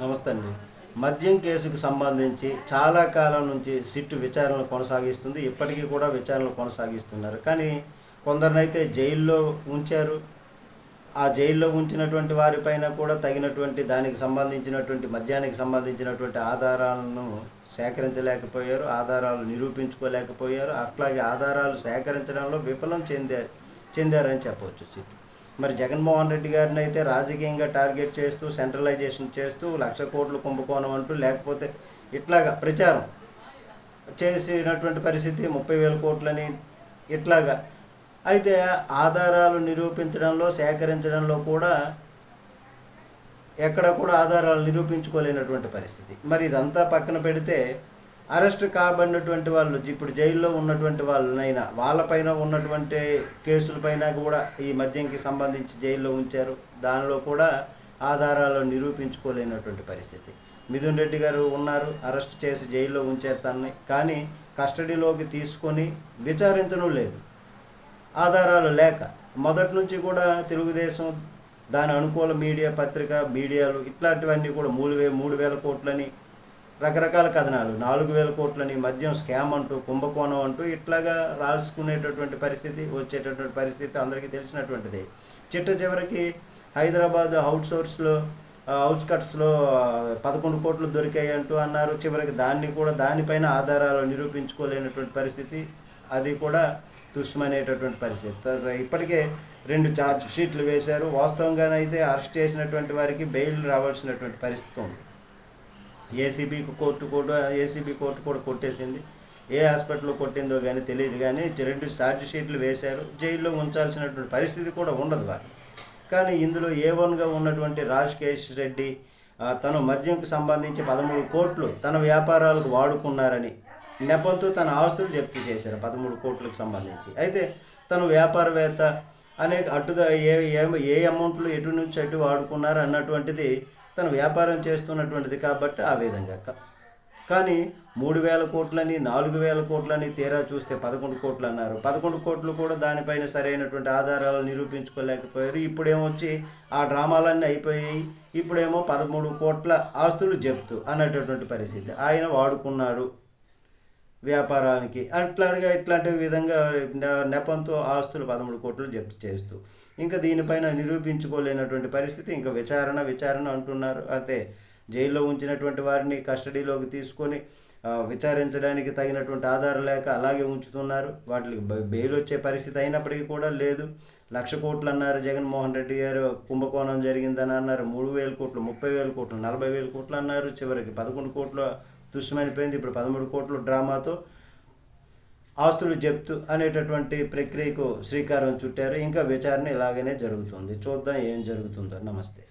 నమస్తే అండి. మద్యం కేసుకు సంబంధించి చాలా కాలం నుంచి సిట్ విచారణ కొనసాగిస్తుంది. ఇప్పటికీ కూడా విచారణ కొనసాగిస్తున్నారు. కానీ కొందరినైతే జైల్లో ఉంచారు. ఆ జైల్లో ఉంచినటువంటి వారిపైన కూడా తగినటువంటి దానికి సంబంధించినటువంటి మద్యానికి సంబంధించినటువంటి ఆధారాలను సేకరించలేకపోయారు. ఆధారాలు నిరూపించుకోలేకపోయారు. అట్లాగే ఆధారాలు సేకరించడంలో విఫలం చెందే చెందారని చెప్పవచ్చు సిట్. మరి జగన్మోహన్ రెడ్డి గారిని అయితే రాజకీయంగా టార్గెట్ చేస్తూ సెంట్రలైజేషన్ చేస్తూ లక్ష కోట్లు కుంభకోణం అంటూ లేకపోతే ఇట్లాగా ప్రచారం చేసినటువంటి పరిస్థితి ముప్పై వేల కోట్లని ఇట్లాగా. అయితే ఆధారాలు నిరూపించడంలో సేకరించడంలో కూడా ఎక్కడ కూడా ఆధారాలు నిరూపించుకోలేనటువంటి పరిస్థితి. మరి ఇదంతా పక్కన పెడితే అరెస్ట్ కాబడినటువంటి వాళ్ళు ఇప్పుడు జైల్లో ఉన్నటువంటి వాళ్ళనైనా వాళ్ళపైన ఉన్నటువంటి కేసులపైన కూడా ఈ మద్యంకి సంబంధించి జైల్లో ఉంచారు. దానిలో కూడా ఆధారాలు నిరూపించుకోలేనటువంటి పరిస్థితి. మిథున్ రెడ్డి గారు ఉన్నారు అరెస్ట్ చేసి జైల్లో ఉంచారు తనని. కానీ కస్టడీలోకి తీసుకొని విచారించడం లేదు. ఆధారాలు లేక. మొదటి నుంచి కూడా తెలుగుదేశం దాని అనుకూల మీడియా పత్రిక మీడియాలు ఇట్లాంటివన్నీ కూడా మూడు వే మూడు వేల కోట్లని రకరకాల కథనాలు. నాలుగు వేల కోట్లని మద్యం స్కామ్ అంటూ కుంభకోణం అంటూ ఇట్లాగా రాసుకునేటటువంటి పరిస్థితి వచ్చేటటువంటి పరిస్థితి అందరికీ తెలిసినటువంటిది. చిట్ట చివరికి హైదరాబాద్ అవుట్ సోర్స్లో అవుట్స్కట్స్లో పదకొండు కోట్లు దొరికాయి అంటూ అన్నారు. చివరికి దాన్ని కూడా దానిపైన ఆధారాలు నిరూపించుకోలేనటువంటి పరిస్థితి అది కూడా తుస్మనేటటువంటి పరిస్థితి. తర్వాత ఇప్పటికే రెండు ఛార్జ్ షీట్లు వేశారు. వాస్తవంగానైతే అరెస్ట్ చేసినటువంటి వారికి బెయిల్ రావాల్సినటువంటి పరిస్థితి ఉంది. ఏసీబీ కోర్టు కూడా ఏసీబీ కోర్టు కూడా కొట్టేసింది. ఏ హాస్పిటల్లో కొట్టిందో కానీ తెలియదు కానీ రెండు ఛార్జ్ షీట్లు వేశారు. జైల్లో ఉంచాల్సినటువంటి పరిస్థితి కూడా ఉండదు వారు కానీ ఇందులో ఏ వన్గా ఉన్నటువంటి రాజకేష్ రెడ్డి తను మద్యంకు సంబంధించి పదమూడు కోట్లు తన వ్యాపారాలకు వాడుకున్నారని నెపంతో తన ఆస్తులు జప్తు చేశారు పదమూడు కోట్లకు సంబంధించి. అయితే తను వ్యాపారవేత్త అనేక అటు ఏ ఏ- ఏ అమౌంట్లు ఎటు నుంచి అటు వాడుకున్నారు అన్నటువంటిది తను వ్యాపారం చేస్తున్నటువంటిది కాబట్టి ఆ విధంగా కానీ మూడు వేల కోట్లని నాలుగు వేల కోట్లని తీరా చూస్తే పదకొండు కోట్లు అన్నారు. పదకొండు కోట్లు కూడా దానిపైన సరైనటువంటి ఆధారాలు నిరూపించుకోలేకపోయారు. ఇప్పుడేమొచ్చి ఆ డ్రామాలన్నీ అయిపోయాయి ఇప్పుడేమో పదమూడు కోట్ల ఆస్తులు జప్తు అన్నటువంటి పరిస్థితి. ఆయన వాడుకున్నాడు. వ్యాపారానికి అట్లాగా ఇట్లాంటి విధంగా నెపంతో ఆస్తులు పదమూడు కోట్లు జప్తు చేస్తూ ఇంకా దీనిపైన నిరూపించుకోలేనటువంటి పరిస్థితి ఇంకా విచారణ విచారణ అంటున్నారు. అయితే జైల్లో ఉంచినటువంటి వారిని కస్టడీలోకి తీసుకొని విచారించడానికి తగినటువంటి ఆధారం లేక అలాగే ఉంచుతున్నారు. వాటికి బెయిల్ వచ్చే పరిస్థితి అయినప్పటికీ కూడా లేదు. లక్ష కోట్లు అన్నారు జగన్మోహన్ రెడ్డి గారు. కుంభకోణం జరిగిందని అన్నారు. మూడు వేల కోట్లు ముప్పై వేల కోట్లు నలభై వేల కోట్లు అన్నారు. చివరికి పదకొండు కోట్లు తుస్సుమైపోయింది ఇప్పుడు పదమూడు కోట్లు డ్రామాతో ఆస్తులు జప్తు అనేటటువంటి ప్రక్రియకు శ్రీకారం చుట్టారు. ఇంకా విచారణ ఇలాగనే జరుగుతుంది. చూద్దాం ఏం జరుగుతుందో. నమస్తే.